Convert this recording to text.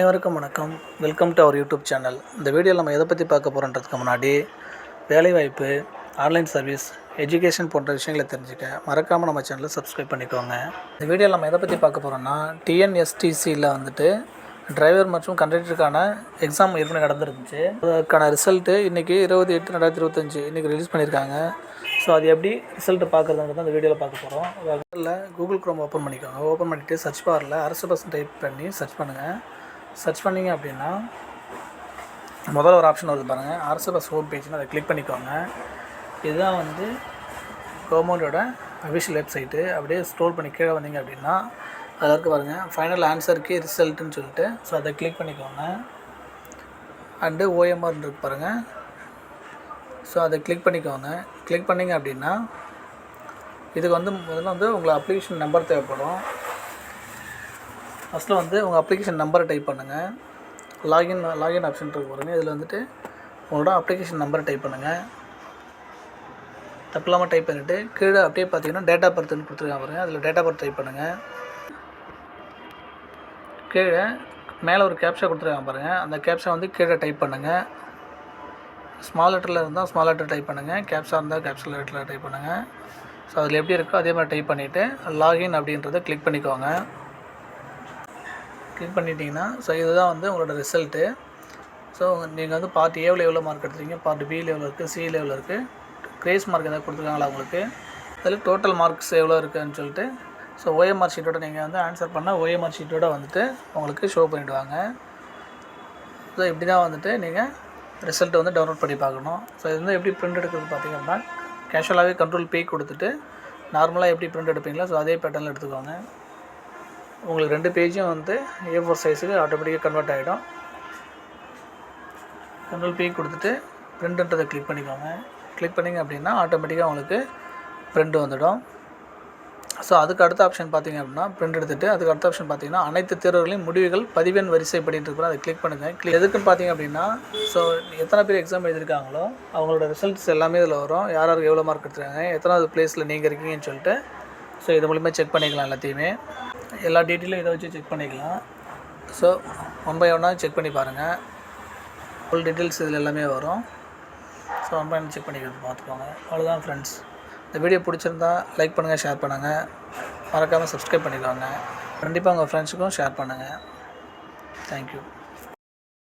அனைவருக்கும் வணக்கம். Welcome to our YouTube channel இந்த வீடியோவில் நம்ம எதை பற்றி பார்க்க போகிறோன்றதுக்கு முன்னாடி வேலைவாய்ப்பு ஆன்லைன் சர்வீஸ் எஜுகேஷன் போன்ற விஷயங்களை தெரிஞ்சுக்க மறக்காமல் நம்ம சேனலை சப்ஸ்கிரைப் பண்ணிக்கோங்க. இந்த வீடியோவில் நம்ம எதை பற்றி பார்க்க போகிறோம்னா டிஎன்எஸ்டிசியில் வந்துட்டு டிரைவர் மற்றும் கண்டக்டருக்கான எக்ஸாம் ஏற்கனவே நடந்துருந்துச்சு. அதுக்கான ரிசல்ட்டு இன்றைக்கி இருபது எட்டு ரெண்டாயிரத்தி இருபத்தஞ்சு இன்றைக்கி ரிலீஸ் பண்ணியிருக்காங்க. ஸோ அது எப்படி ரிசல்ட்டு பார்க்குறதுன்றது அந்த வீடியோவில் பார்க்க போகிறோம் அதில் கூகுள் க்ரோம் ஓப்பன் பண்ணிக்கோங்க. ஓப்பன் பண்ணிவிட்டு சர்ச் பாரில் அரசு பஸ் டைப் பண்ணி சர்ச் பண்ணுங்கள் சர்ச் பண்ணிங்க அப்படின்னா முதல்ல ஒரு ஆப்ஷன் வருது பாருங்கள் அரசு பஸ் ஹோம் பேஜ்னு அதை கிளிக் பண்ணிக்கோங்க. இதுதான் வந்து கவர்மெண்ட்டோட அஃபிஷியல் வெப்சைட்டு அப்படியே ஸ்டோர் பண்ணி கீழே வந்தீங்க அப்படின்னா அதில் இருக்கு பாருங்கள் ஃபைனல் ஆன்சருக்கு ரிசல்ட்டுன்னு சொல்லிட்டு ஸோ அதை கிளிக் பண்ணிக்கோங்க. அண்டு ஓஎம்ஆர் இருக்கு பாருங்கள் ஸோ அதை கிளிக் பண்ணிக்கோங்க. கிளிக் பண்ணிங்க அப்படின்னா இதுக்கு வந்து முதல்ல வந்து உங்களுக்கு அப்ளிகேஷன் நம்பர் தேவைப்படும். ஃபஸ்ட்டில் வந்து உங்கள் அப்ளிகேஷன் நம்பரை டைப் பண்ணுங்கள் லாகின் லாகின் ஆப்ஷன் இருக்கு பாருங்கள் இதில் வந்துட்டு உங்களோட அப்ளிகேஷன் நம்பரை டைப் பண்ணுங்கள் தப்பு இல்லாமல் டைப் பண்ணிவிட்டு கீழே அப்படியே பார்த்தீங்கன்னா டேட்டா பர்த்துன்னு கொடுத்துருக்காங்க பாருங்கள் அதில் டேட்டா பர்த் டைப் பண்ணுங்கள் கீழே மேலே ஒரு கேப்ஷா கொடுத்துருக்காங்க பாருங்கள் அந்த கேப்ஷா வந்து கீழே டைப் பண்ணுங்கள் ஸ்மால் லெட்டரில் இருந்தால் ஸ்மால் லெட்டர் டைப் பண்ணுங்கள் கேப்ஷா இருந்தால் கேப்சல் லெட்டரில் டைப் பண்ணுங்கள் ஸோ அதில் எப்படி இருக்கோ அதே மாதிரி டைப் பண்ணிவிட்டு லாகின் அப்படின்றத கிளிக் பண்ணிக்கோங்க. கிளிக் பண்ணிட்டீங்கன்னா ஸோ இதுதான் வந்து உங்களோட ரிசல்ட்டு ஸோ நீங்கள் வந்து பார்ட் ஏவில் எவ்வளோ மார்க் எடுத்துருக்கீங்க? பார்ட் பி லெவலில் இருக்குது சி லெவலில் இருக்குது கிரேஸ் மார்க் எதாவது கொடுத்துருக்காங்களா உங்களுக்கு? அதில் டோட்டல் மார்க்ஸ் எவ்வளோ இருக்குதுன்னு சொல்லிட்டு ஸோ ஓஎம்ஆர் ஷீட்டோட நீங்கள் வந்து ஆன்சர் பண்ணால் ஓஎம்ஆர் ஷீட்டோட வந்துட்டு உங்களுக்கு ஷோ பண்ணிவிடுவாங்க ஸோ இப்படி தான் வந்துட்டு நீங்கள் ரிசல்ட்டை வந்து டவுன்லோட் பண்ணி பார்க்கணும். ஸோ இது வந்து எப்படி பிரிண்ட் எடுக்கிறது பார்த்தீங்க அப்படின்னா கேஷுவலாகவே கண்ட்ரோல் பே கொடுத்துட்டு நார்மலாக எப்படி பிரிண்ட் எடுப்பீங்களோ ஸோ அதே பேட்டர்னில் எடுத்துக்கோங்க. உங்களுக்கு ரெண்டு பேஜும் வந்து ஏ ஃபோர் சைஸுக்கு ஆட்டோமேட்டிக்காக கன்வெர்ட் ஆகிடும் கண்ட்ரோல் பி கொடுத்துட்டு பிரிண்ட்ன்றதை கிளிக் பண்ணிக்கோங்க. கிளிக் பண்ணிங்க அப்படின்னா ஆட்டோமேட்டிக்காக உங்களுக்கு பிரிண்ட் வந்துடும். ஸோ அதுக்கு அடுத்த ஆப்ஷன் பார்த்தீங்க அப்படின்னா பிரிண்ட் எடுத்துகிட்டு அதுக்கு அடுத்த ஆப்ஷன் பார்த்தீங்கன்னா அனைத்து தேர்வுகளையும் முடிவுகள் பதிவெண் வரிசைப்படிட்டு இருக்கிறோம் அதை கிளிக் பண்ணுங்கள் கிளிக் எதுக்குன்னு பார்த்தீங்க அப்படின்னா ஸோ எத்தனை பேர் எக்ஸாம் எழுதியிருக்காங்களோ அவங்களோட ரிசல்ட்ஸ் எல்லாமே இதில் வரும். யார் யாருக்கு எவ்வளோ மார்க் எடுத்துருக்காங்க எத்தனாவது பிளேஸில் நீங்கள் இருக்கீங்கன்னு சொல்லிட்டு ஸோ இது மூலிமா செக் பண்ணிக்கலாம் எல்லாத்தையுமே. எல்லா டீட்டெயிலும் இதை வச்சு செக் பண்ணிக்கலாம். ஸோ ஒன் பை ஒன்னாக செக் பண்ணி பாருங்கள் ஃபுல் டீட்டெயில்ஸ் இதில் எல்லாமே வரும். So one by one check பண்ணிக்கிறது பார்த்துக்கோங்க. அவ்வளோதான் ஃப்ரெண்ட்ஸ் இந்த வீடியோ பிடிச்சிருந்தா லைக் பண்ணுங்கள் ஷேர் பண்ணுங்கள் மறக்காமல் சப்ஸ்கிரைப் பண்ணிக்கோங்க. கண்டிப்பாக உங்கள் ஃப்ரெண்ட்ஸுக்கும் ஷேர் பண்ணுங்கள் தேங்க்யூ